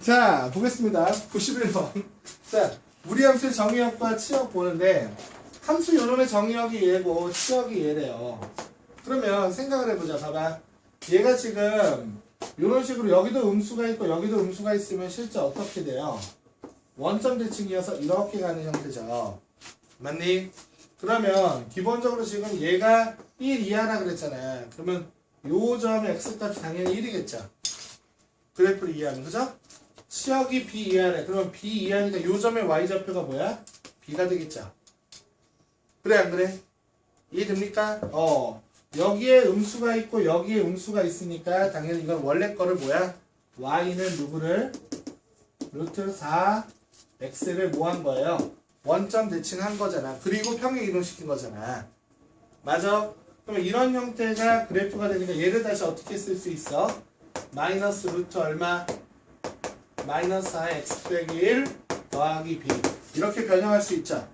자, 보겠습니다. 91번. 자, 우리 함수의 정의역과 치역 보는데, 함수 요놈의 정의역이 얘고, 치역이 얘래요. 그러면 생각을 해보자. 봐봐. 얘가 지금, 이런 식으로 여기도 음수가 있고, 여기도 음수가 있으면 실제 어떻게 돼요? 원점 대칭이어서 이렇게 가는 형태죠. 맞니? 그러면, 기본적으로 지금 얘가 1 이하라 그랬잖아. 그러면, 요 점의 x값이 당연히 1이겠죠. 그래프를 이해하면, 그죠? 치역이 b 이하래. 그러면 b 이하니까 요 점의 y좌표가 뭐야? b가 되겠죠. 그래 안 그래? 이해됩니까? 어. 여기에 음수가 있고 여기에 음수가 있으니까 당연히 이건 원래 거를 뭐야? y는 누구를? 루트 4 x를 뭐 한 거예요? 원점 대칭한 거잖아. 그리고 평행 이동시킨 거잖아. 맞아? 그러면 이런 형태가 그래프가 되니까 얘를 다시 어떻게 쓸 수 있어? 마이너스 루트 얼마? 마이너스 4x 빼기 1 더하기 b 이렇게 변형할 수 있죠.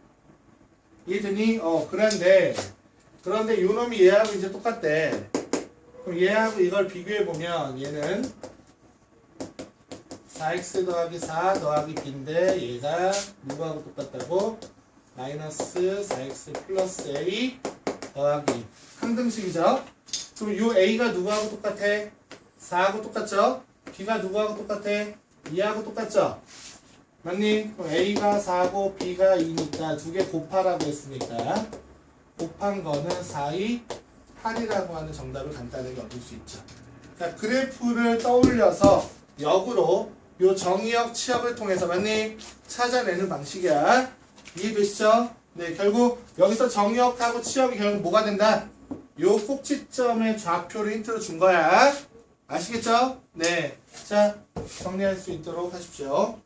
이해되니? 어 그런데 그런데 요 놈이 얘하고 이제 똑같대. 그럼 얘하고 이걸 비교해 보면 얘는 4x 더하기 4 더하기 b인데 얘가 누구하고 똑같다고? 마이너스 4x 플러스 a 더하기 한 등식이죠. 그럼 요 a가 누구하고 똑같아? 4하고 똑같죠? b가 누구하고 똑같아? 2하고 똑같죠? 맞니? 그럼 A가 4고 B가 2니까 두 개 곱하라고 했으니까 곱한 거는 4, 2, 8이라고 하는 정답을 간단하게 얻을 수 있죠. 자, 그래프를 떠올려서 역으로 요 정의역, 치역을 통해서 맞니? 찾아내는 방식이야. 이해되시죠? 네, 결국 여기서 정의역하고 치역이 결국 뭐가 된다? 요 꼭지점의 좌표를 힌트로 준 거야. 아시겠죠? 네. 자, 정리할 수 있도록 하십시오.